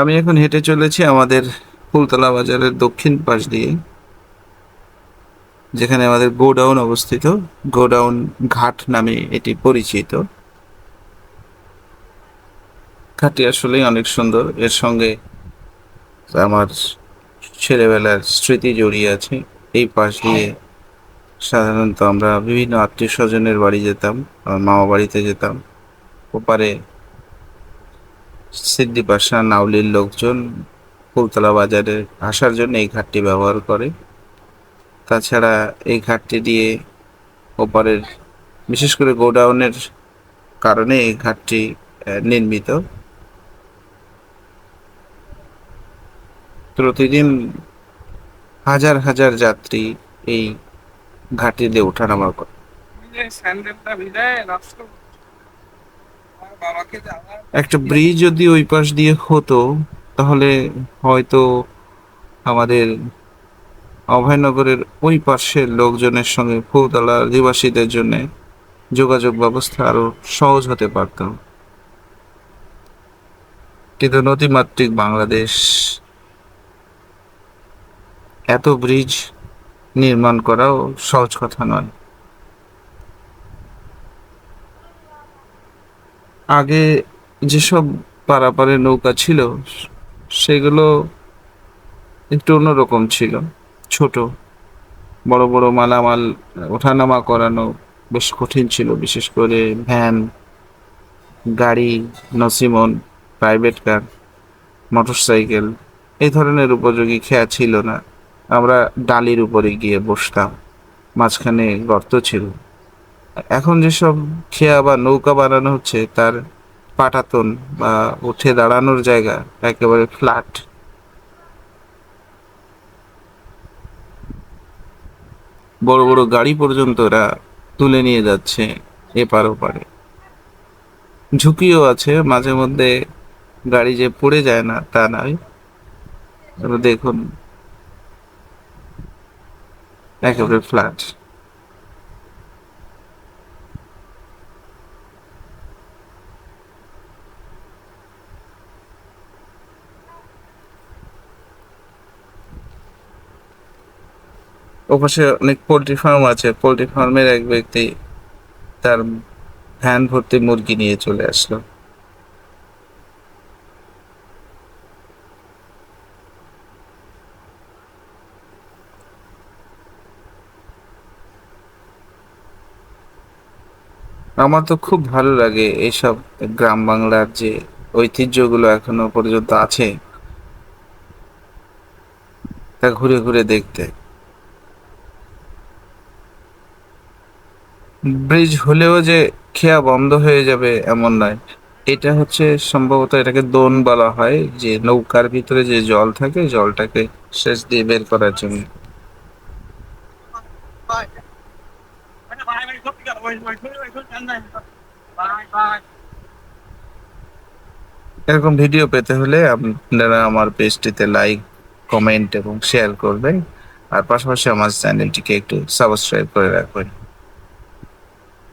আমি এখন হেঁটে চলেছি আমাদের ফুলতলা বাজারের দক্ষিণ পাশ দিয়ে, যেখানে আমাদের গোডাউন অবস্থিত। গোডাউন ঘাট নামে এটি পরিচিত। ঘাটটি আসলেই অনেক সুন্দর। এর সঙ্গে আমার ছেলেবেলার স্মৃতি জড়িয়ে আছে। এই পাশ দিয়ে সাধারণত আমরা বিভিন্ন আত্মীয় স্বজনের বাড়ি যেতাম, আমার মামা বাড়িতে যেতাম। ওপারে সিদ্ধি পাশা নাউলির লোকজন ফুলতলা বাজারে আসার জন্য এই ঘাটটি ব্যবহার করে। তাছাড়া এই ঘাটটি দিয়ে ওপারের, বিশেষ করে গোডাউনের কারণে এই ঘাটটি নির্মিত। প্রতিদিন হাজার হাজার যাত্রী এই ঘাটটি দিয়ে ওঠানামা করে। একটা ব্রিজ যদি ওই পাশ দিয়ে হতো, তাহলে হয়তো আমাদের অভয়নগরের ওই পাশের লোকজনের সঙ্গে ফুলতলা অধিবাসীদের জন্য যোগাযোগ ব্যবস্থা আরও সহজ হতে পারত। কিন্তু নদীমাতৃক বাংলাদেশ এত ব্রিজ নির্মাণ করাও সহজ কথা নয়। আগে যেসব পারাপারে নৌকা ছিল, সেগুলো একটু অন্যরকম ছিল। ছোট, বড় বড় মালামাল ওঠানামা করানো বেশ কঠিন ছিল, বিশেষ করে ভ্যান, গাড়ি, নসিমন, প্রাইভেট কার, মোটরসাইকেল, এই ধরনের উপযোগী খেয়া ছিল না। আমরা ডালির উপরে গিয়ে বসতাম, মাঝখানে গর্ত ছিল। এখন যেসব খেয়া বা নৌকা বানানো হচ্ছে, তার পাটাতন বা উঠে দাঁড়ানোর জায়গা একেবারে ফ্ল্যাট বড় বড় গাড়ি পর্যন্ত ওরা তুলে নিয়ে যাচ্ছে এপার ওপারে। ঝুঁকিও আছে, মাঝে মধ্যে গাড়ি যে পড়ে যায় না, তা নয়। দেখুন, একেবারে ফ্ল্যাট ওপাশে অনেক পোল্ট্রি ফার্ম আছে। পোল্ট্রি ফার্মের এক ব্যক্তি তার ভ্যান ভর্তি মুরগি নিয়ে চলে আসলো। আমার তো খুব ভালো লাগে এইসব গ্রাম বাংলার যে ঐতিহ্যগুলো এখনও পর্যন্ত আছে, তা ঘুরে ঘুরে দেখতে। ব্রিজ হলেও যে খেয়া বন্ধ হয়ে যাবে এমন নয়। এটা হচ্ছে সম্ভবত এটাকে দোন বলা হয়, যে নৌকার ভিতরে যে জল থাকে, জলটাকে শেষ দিয়ে বের করার জন্য। এরকম ভিডিও পেতে হলে আপনারা আমার পেজটিতে লাইক, কমেন্ট এবং শেয়ার করবেন। আর পাশাপাশি আমার চ্যানেলটিকে একটু সাবস্ক্রাইব করে রাখবেন।